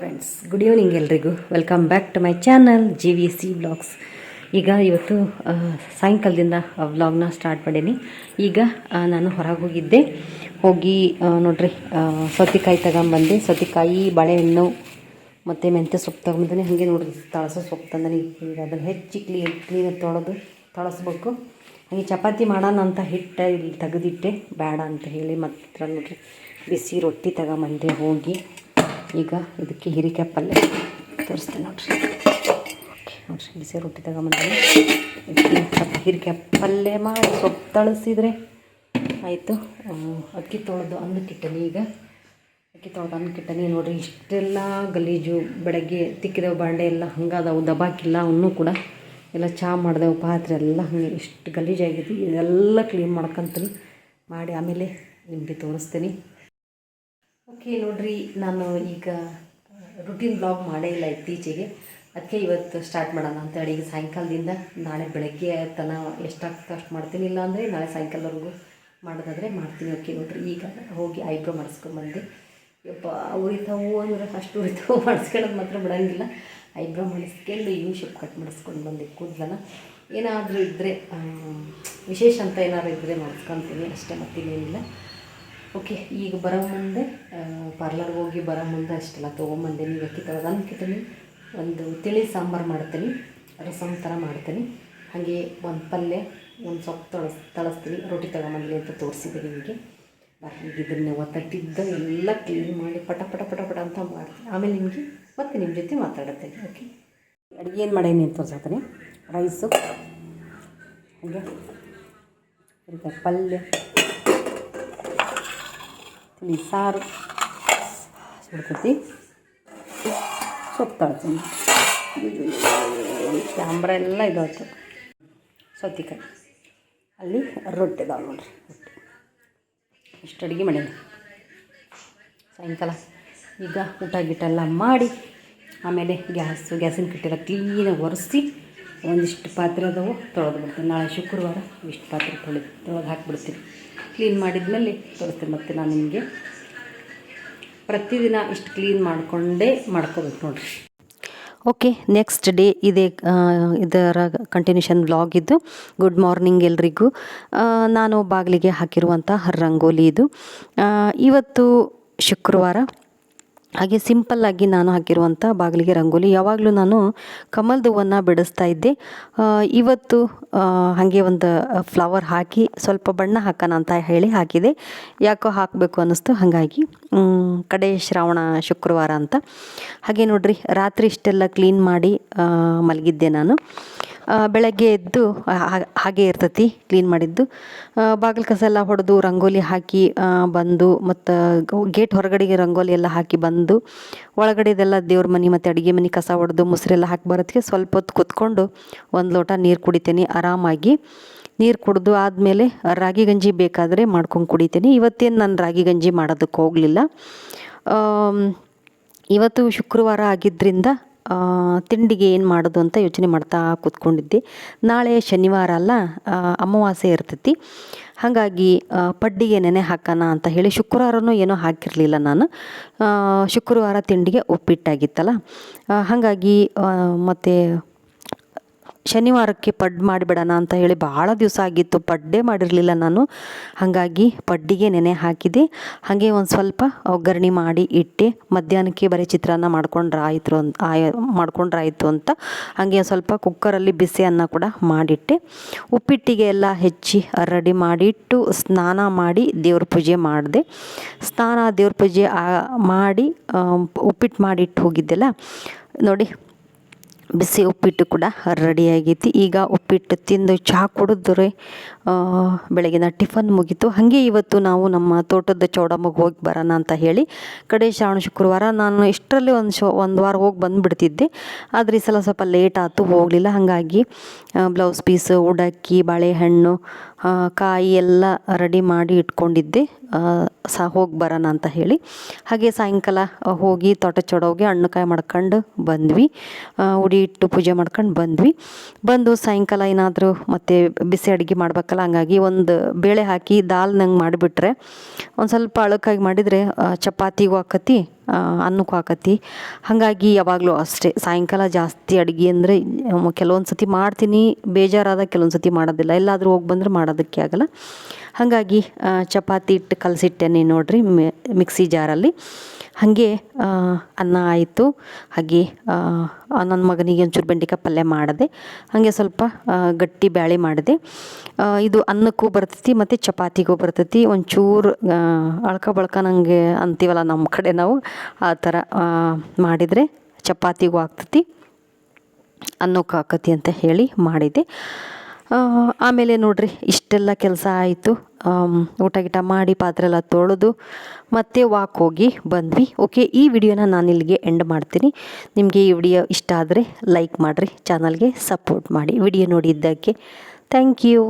Friends good evening ಎಲ್ರಿಗೂ. Welcome back to my channel G V C blogs ಈಗ ಇವತ್ತು ಸಾಯಂಕಾಲದಿಂದ ವ್ಲಾಗ್ನ ಸ್ಟಾರ್ಟ್ ಮಾಡೀನಿ. ಈಗ ನಾನು ಹೊರಗೆ ಹೋಗಿದ್ದೆ. ಹೋಗಿ ನೋಡ್ರಿ ಸೌತೆಕಾಯಿ ತಗೊಂಬಂದೆ. ಸೌತೆಕಾಯಿ, ಬಾಳೆಹಣ್ಣು, ಮತ್ತು ಮೆಂತ್ಯ ಸೊಪ್ಪು ತಗೊಂಬಂದೇ ಹಾಗೆ ನೋಡಿ ತಳಸೋ ಸೊಪ್ಪು ತಂದನಿ. ಈಗ ಅದನ್ನು ಹೆಚ್ಚಿ ಕ್ಲೀನ್ ಕ್ಲೀನಾಗಿ ತೊಳೆದು ತಳಸ್ಬೇಕು. ಹಾಗೆ ಚಪಾತಿ ಮಾಡೋಣ ಅಂತ ಹಿಟ್ಟು ಇಲ್ಲಿ ತೆಗೆದಿಟ್ಟೆ. ಬೇಡ ಅಂತ ಹೇಳಿ ಮಾತ್ರ ನೋಡ್ರಿ, ಬಿಸಿ ರೊಟ್ಟಿ ತಗೊಂಬಂದೆ ಹೋಗಿ. ಈಗ ಇದಕ್ಕೆ ಹೀರಿಕಾಯಿ ಪಲ್ಯ ತೋರಿಸ್ತೀನಿ ನೋಡ್ರಿ. ನೋಡ್ರಿ, ಬಿಸಿ ರೊಟ್ಟಿ ತಗೊಂಬಂದ್ರೆ ಸ್ವಲ್ಪ ಹೀರಿಕಾಯಿ ಪಲ್ಯ ಮಾಡಿ ಸೊಪ್ಪು ತಳಿಸಿದ್ರೆ ಆಯಿತು. ಅಕ್ಕಿ ತೊಳೆದು ಅನ್ನಕ್ಕಿಟ್ಟನಿ ಈಗ. ಅಕ್ಕಿ ತೊಳೆದು ಅನ್ನಕ್ಕಿಟ್ಟನಿ ನೋಡಿರಿ, ಇಷ್ಟೆಲ್ಲ ಗಲೀಜು, ಬೆಳಗ್ಗೆ ತಿಕ್ಕಿದ ಬಾಂಡೆ ಎಲ್ಲ ಹಂಗಾದವು, ದಬಾಕಿಲ್ಲ ಅವನ್ನೂ ಕೂಡ. ಎಲ್ಲ ಚಹಾ ಮಾಡಿದೆವು, ಪಾತ್ರೆ ಎಲ್ಲ ಹಂಗೆ ಇಷ್ಟು ಗಲೀಜಾಗಿದೆ. ಇದೆಲ್ಲ ಕ್ಲೀನ್ ಮಾಡ್ಕೊಂತೀನಿ. ಮಾಡಿ ಆಮೇಲೆ ನಿಮಗೆ ತೋರಿಸ್ತೀನಿ. ಓಕೆ, ನೋಡ್ರಿ, ನಾನು ಈಗ ರುಟೀನ್ ಬ್ಲಾಗ್ ಮಾಡೇ ಇಲ್ಲ ಇತ್ತೀಚೆಗೆ. ಅದಕ್ಕೆ ಇವತ್ತು ಸ್ಟಾರ್ಟ್ ಮಾಡೋಣ ಅಂತ ಹೇಳಿ, ಈಗ ಸಾಯಂಕಾಲದಿಂದ ನಾಳೆ ಬೆಳಗ್ಗೆ ತನ ಎಷ್ಟಾಗ್ತದೆ ಅಷ್ಟು ಮಾಡ್ತೀನಿ. ಇಲ್ಲ ಅಂದರೆ ನಾಳೆ ಸಾಯಂಕಾಲವರೆಗೂ ಮಾಡೋದಾದರೆ ಮಾಡ್ತೀನಿ. ಓಕೆ, ನೋಡ್ರಿ, ಈಗ ಹೋಗಿ ಐಬ್ರೋ ಮಾಡಿಸ್ಕೊಂಬಂದೆ ಯಪ್ಪ, ಉರಿತಾವು ಅಂದ್ರೆ ಅಷ್ಟು ಉರಿತಾವು ಮಾಡಿಸ್ಕೊಳ್ಳೋದು ಮಾತ್ರ ಬಿಡೋಂಗಿಲ್ಲ. ಐಬ್ರೋ ಮಾಡಿಸ್ಕೊಂಡು ಯೂ ಶೇಪ್ ಕಟ್ ಮಾಡಿಸ್ಕೊಂಡು ಬಂದೆ ಕೂದಲನ್ನ. ಏನಾದರೂ ಇದ್ದರೆ ವಿಶೇಷ ಅಂತ ಏನಾದ್ರು ಇದ್ದರೆ ಮಾಡಿಸ್ಕೊತೀನಿ. ಅಷ್ಟೇ ಮತ್ತಿನ್ನೇನಿಲ್ಲ. ಓಕೆ, ಈಗ ಬರೋ ಮುಂದೆ ಪಾರ್ಲರ್ಗೆ ಹೋಗಿ ಬರೋ ಮುಂದೆ ಅಷ್ಟೆಲ್ಲ ತೊಗೊಂಬಂದೆ. ನೀವು ಅಕ್ಕಿ ತಗೊಳ್ಳೋದು ಅಂದ್ಕಿತೀನಿ ಒಂದು ತಿಳಿ ಸಾಂಬಾರು ಮಾಡ್ತೀನಿ ರಸಮ್ ಥರ ಮಾಡ್ತೀನಿ. ಹಾಗೆ ಒಂದು ಪಲ್ಯ, ಒಂದು ಸೊಪ್ಪು ತಳಸ್, ತಳಸ್ತೀನಿ, ರೊಟ್ಟಿ ತಗೊಂಬಂದ್ಲಿ ಅಂತ ತೋರಿಸಿದೆ ನಿಮಗೆ. ಈಗ ಇದನ್ನ ಒತ್ತಟ್ಟಿದ್ದ ಎಲ್ಲ ಕ್ಲೀನ್ ಮಾಡಿ ಪಟ ಪಟ ಪಟ ಪಟ ಅಂತ ಮಾಡ್ತೀನಿ. ಆಮೇಲೆ ನಿಮಗೆ ಮತ್ತೆ ನಿಮ್ಮ ಜೊತೆ ಮಾತಾಡುತ್ತೇನೆ, ಓಕೆ? ಅಡುಗೆ ಏನು ಮಾಡೀನಿ ಅಂತ ತೋರಿಸ್ತೀನಿ ರೈಸು ಹಾಗೆ. ಪಲ್ಯ. ತಿಳಿ ಸಾರು ಸೊಪ್ಪು ತಳ್ತೀನಿ ಕ್ಯಾಮ್ರಾ ಎಲ್ಲ ಇದಾಯ್ತು. ಸೌತಿಕಾಯಿ. ಅಲ್ಲಿ ರೊಟ್ಟಿ ಇದಾವೆ ನೋಡ್ರಿ, ರೊಟ್ಟಿ. ಇಷ್ಟು ಅಡುಗೆ ಮಾಡೀನಿ. ಸಾಯಂಕಾಲ ಈಗ ಊಟ ಗೀಟ ಎಲ್ಲ ಮಾಡಿ, ಆಮೇಲೆ ಗ್ಯಾಸು, ಗ್ಯಾಸಿನ ಕಟ್ಟೆಲ್ಲ ಕ್ಲೀನಾಗಿ ಒರೆಸಿ ಒಂದಿಷ್ಟು ಪಾತ್ರೆ ಅದಾವು, ತೊಳೆದು ಬಿಡ್ತೀನಿ. ನಾಳೆ ಶುಕ್ರವಾರ ಇಷ್ಟು ಪಾತ್ರೆ ತೊಳೆದು ತೊಳೆದು ಹಾಕಿಬಿಡ್ತೀನಿ. ಕ್ಲೀನ್ ಮಾಡಿದ್ಮೇಲೆ ತೋರಿಸ್ತೀನಿ ಮತ್ತೆ ನಾನು ನಿಮಗೆ. ಪ್ರತಿದಿನ ಇಷ್ಟು ಕ್ಲೀನ್ ಮಾಡಿಕೊಂಡೇ ಮಾಡ್ಕೋಬೇಕು ನೋಡಿರಿ. ಓಕೆ ನೆಕ್ಸ್ಟ್ ಡೇ ಇದೇ ಇದರ ಕಂಟಿನ್ಯೂಷನ್ ವ್ಲಾಗ್ ಇದ್ದು ಗುಡ್ ಮಾರ್ನಿಂಗ್ ಎಲ್ರಿಗೂ. ನಾನು ಬಾಗಿಲಿಗೆ ಹಾಕಿರುವಂಥ ರಂಗೋಲಿ ಇದು. ಇವತ್ತು ಶುಕ್ರವಾರ ಹಾಗೆ ಸಿಂಪಲ್ಲಾಗಿ ನಾನು ಹಾಕಿರುವಂಥ ಬಾಗಿಲಿಗೆ ರಂಗೋಲಿ. ಯಾವಾಗಲೂ ನಾನು ಕಮಲ್ದ ಹೂವನ್ನು ಬಿಡಿಸ್ತಾ ಇದ್ದೆ. ಇವತ್ತು ಹಾಗೆ ಒಂದು ಫ್ಲವರ್ ಹಾಕಿ ಸ್ವಲ್ಪ ಬಣ್ಣ ಹಾಕೋಣ ಅಂತ ಹೇಳಿ ಹಾಕಿದೆ. ಯಾಕೋ ಹಾಕಬೇಕು ಅನ್ನಿಸ್ತು. ಹಾಗಾಗಿ ಕಡೆ ಶ್ರಾವಣ ಶುಕ್ರವಾರ ಅಂತ. ಹಾಗೆ ನೋಡ್ರಿ, ರಾತ್ರಿ ಇಷ್ಟೆಲ್ಲ ಕ್ಲೀನ್ ಮಾಡಿ ಮಲಗಿದ್ದೆ ನಾನು. ಬೆಳಗ್ಗೆ ಎದ್ದು ಹಾಗೆ ಇರ್ತೈತಿ ಕ್ಲೀನ್ ಮಾಡಿದ್ದು. ಬಾಗಿಲು ಕಸ ಎಲ್ಲ ಹೊಡೆದು, ರಂಗೋಲಿ ಹಾಕಿ ಬಂದು, ಮತ್ತು ಗೇಟ್ ಹೊರಗಡೆಗೆ ರಂಗೋಲಿ ಎಲ್ಲ ಹಾಕಿ ಬಂದು, ಒಳಗಡೆದೆಲ್ಲ ದೇವ್ರ ಮನೆ ಮತ್ತು ಅಡುಗೆ ಮನೆ ಕಸ ಹೊಡೆದು ಮುಸ್ರೆಲ್ಲ ಹಾಕಿ ಬರೋದಕ್ಕೆ ಸ್ವಲ್ಪ ಹೊತ್ತು ಕುತ್ಕೊಂಡು ಒಂದು ಲೋಟ ನೀರು ಕುಡಿತೇನೆ, ಆರಾಮಾಗಿ. ನೀರು ಕುಡಿದು ಆದಮೇಲೆ ರಾಗಿ ಗಂಜಿ ಬೇಕಾದರೆ ಮಾಡ್ಕೊಂಡು ಕುಡಿತೇನೆ. ಇವತ್ತೇನು ನಾನು ರಾಗಿ ಗಂಜಿ ಮಾಡೋದಕ್ಕೆ ಹೋಗಲಿಲ್ಲ. ಇವತ್ತು ಶುಕ್ರವಾರ ಆಗಿದ್ದರಿಂದ ತಿಂಡಿಗೆ ಏನು ಮಾಡೋದು ಅಂತ ಯೋಚನೆ ಮಾಡ್ತಾ ಕೂತ್ಕೊಂಡಿದ್ದೆ. ನಾಳೆ ಶನಿವಾರ ಅಲ್ಲ ಅಮಾವಾಸ್ಯೆ ಇರ್ತೈತಿ. ಹಾಗಾಗಿ ಪಡ್ಡಿಗೆ ನೆನೆ ಹಾಕೋಣ ಅಂತ ಹೇಳಿ ಶುಕ್ರವಾರನೂ ಏನೋ ಹಾಕಿರಲಿಲ್ಲ ನಾನು. ಶುಕ್ರವಾರ ತಿಂಡಿಗೆ ಉಪ್ಪಿಟ್ಟಾಗಿತ್ತಲ್ಲ. ಹಾಗಾಗಿ ಮತ್ತು ಶನಿವಾರಕ್ಕೆ ಪಡ್ ಮಾಡಿಬಿಡೋಣ ಅಂತ ಹೇಳಿ ಭಾಳ ದಿವಸ ಆಗಿತ್ತು, ಪಡ್ಡೇ ಮಾಡಿರಲಿಲ್ಲ ನಾನು. ಹಾಗಾಗಿ ಪಡ್ಡಿಗೆ ನೆನೆ ಹಾಕಿದೆ. ಹಾಗೆ ಒಂದು ಸ್ವಲ್ಪ ಒಗ್ಗರಣೆ ಮಾಡಿ ಇಟ್ಟೆ. ಮಧ್ಯಾಹ್ನಕ್ಕೆ ಬರೀ ಚಿತ್ರಾನ್ನ ಮಾಡ್ಕೊಂಡ್ರೆ ಆಯಿತು ಅಂತ ಆಯ ಮಾಡ್ಕೊಂಡ್ರೆ ಆಯಿತು ಅಂತ. ಹಾಗೆ ಸ್ವಲ್ಪ ಕುಕ್ಕರಲ್ಲಿ ಬಿಸಿ ಅನ್ನ ಕೂಡ ಮಾಡಿಟ್ಟೆ. ಉಪ್ಪಿಟ್ಟಿಗೆ ಎಲ್ಲ ಹೆಚ್ಚಿ ರೆಡಿ ಮಾಡಿಟ್ಟು ಸ್ನಾನ ಮಾಡಿ ದೇವ್ರ ಪೂಜೆ ಮಾಡಿದೆ. ಸ್ನಾನ ದೇವ್ರ ಪೂಜೆ ಮಾಡಿ ಉಪ್ಪಿಟ್ಟು ಮಾಡಿಟ್ಟು ಹೋಗಿದ್ದೆಲ್ಲ. ನೋಡಿ ಬಿಸಿ ಉಪ್ಪಿಟ್ಟು ಕೂಡ ರೆಡಿ ಆಗೈತಿ ಈಗ ಉಪ್ಪಿಟ್ಟು ತಿಂದು ಚಹಾ ಕುಡಿದ್ರೆ ಬೆಳಗಿನ ಟಿಫನ್ ಮುಗೀತು. ಹಾಗೆ ಇವತ್ತು ನಾವು ನಮ್ಮ ತೋಟದ ಚೌಡಮ್ಮಗೆ ಹೋಗಿ ಬರೋಣ ಅಂತ ಹೇಳಿ ಕಡೆ ಶ್ರಾವಣ ಶುಕ್ರವಾರ ನಾನು ಇಷ್ಟರಲ್ಲಿ ಒಂದು ಶೋ, ಒಂದು ವಾರ ಹೋಗಿ ಬಂದುಬಿಡ್ತಿದ್ದೆ. ಆದರೆ ಈ ಸಲ ಸ್ವಲ್ಪ ಲೇಟ್ ಆಯಿತು ಹೋಗಲಿಲ್ಲ. ಹಾಗಾಗಿ ಬ್ಲೌಸ್ ಪೀಸ್, ಉಡಕ್ಕಿ, ಬಾಳೆಹಣ್ಣು ಕಾಯಿ ಎಲ್ಲ ರೆಡಿ ಮಾಡಿ ಇಟ್ಕೊಂಡಿದ್ದೆ. ಸಹ ಹೋಗಿ ಬರೋಣ ಅಂತ ಹೇಳಿ. ಹಾಗೆ ಸಾಯಂಕಾಲ ಹೋಗಿ ತೋಟ ಚೊಡೋಗಿ ಹಣ್ಣು ಕಾಯಿ ಮಾಡ್ಕೊಂಡು ಬಂದ್ವಿ. ಉಡಿ ಇಟ್ಟು ಪೂಜೆ ಮಾಡ್ಕೊಂಡು ಬಂದ್ವಿ. ಬಂದು ಸಾಯಂಕಾಲ ಏನಾದರೂ ಮತ್ತೆ ಬಿಸಿ ಅಡುಗೆ ಮಾಡ್ಬೇಕಲ್ಲ, ಹಂಗಾಗಿ ಒಂದು ಬೇಳೆ ಹಾಕಿ ದಾಲ್ ನಂಗೆ ಮಾಡಿಬಿಟ್ರೆ, ಒಂದು ಸ್ವಲ್ಪ ಅಳಕಾಗಿ ಮಾಡಿದರೆ ಚಪಾತಿಗೂ ಆಕತಿ ಅನ್ನಕ್ಕೂ ಆಕತಿ ಹಾಗಾಗಿ ಯಾವಾಗಲೂ ಅಷ್ಟೇ, ಸಾಯಂಕಾಲ ಜಾಸ್ತಿ ಅಡುಗೆ ಅಂದರೆ ಕೆಲವೊಂದು ಸತಿ ಮಾಡ್ತೀನಿ, ಬೇಜಾರಾದಾಗ ಕೆಲವೊಂದು ಸತಿ ಮಾಡೋದಿಲ್ಲ, ಎಲ್ಲಾದರೂ ಹೋಗಿ ಬಂದರೆ ಮಾಡೋದಕ್ಕೆ ಆಗಲ್ಲ. ಹಾಗಾಗಿ ಚಪಾತಿ ಹಿಟ್ಟು ಕಲಸಿಟ್ಟೇನೆ ನೋಡಿರಿ ಮಿಕ್ಸಿ ಜಾರಲ್ಲಿ. ಹಾಗೆ ಅನ್ನ ಆಯಿತು, ಹಾಗೆ ನನ್ನ ಮಗನಿಗೆ ಒಂಚೂರು ಬೆಂಡೆಕಾಯಿ ಪಲ್ಯ ಮಾಡಿದೆ, ಹಾಗೆ ಸ್ವಲ್ಪ ಗಟ್ಟಿ ಬ್ಯಾಳೆ ಮಾಡಿದೆ ಇದು ಅನ್ನಕ್ಕೂ ಬರ್ತೈತಿ, ಮತ್ತು ಚಪಾತಿಗೂ ಬರ್ತೈತಿ, ಒಂಚೂರು ಅಳ್ಕ ಬಳ್ಕ ನನಗೆ ಅಂತೀವಲ್ಲ ನಮ್ಮ ಕಡೆ ನಾವು ಆ ಥರ ಮಾಡಿದರೆ ಚಪಾತಿಗೂ ಆಗ್ತತಿ. ಅನ್ನೋಕೆ ಆಕತಿ ಅಂತ ಹೇಳಿ ಮಾಡಿದೆ. ಆಮೇಲೆ ನೋಡ್ರಿ, ಇಷ್ಟೆಲ್ಲ ಕೆಲಸ ಆಯಿತು. ಊಟ ಗೀಟ ಮಾಡಿ ಪಾತ್ರೆ ಎಲ್ಲ ತೊಳೆದು ಮತ್ತೆ ವಾಕ್ ಹೋಗಿ ಬಂದ್ವಿ. ಓಕೆ, ಈ ವಿಡಿಯೋನ ನಾನು ಇಲ್ಲಿಗೆ ಎಂಡ್ ಮಾಡ್ತೀನಿ. ನಿಮಗೆ ಈ ವಿಡಿಯೋ ಇಷ್ಟ ಆದರೆ ಲೈಕ್ ಮಾಡಿರಿ ಚಾನಲ್ಗೆ ಸಪೋರ್ಟ್ ಮಾಡಿ. ವಿಡಿಯೋ ನೋಡಿದ್ದಕ್ಕೆ ಥ್ಯಾಂಕ್ ಯು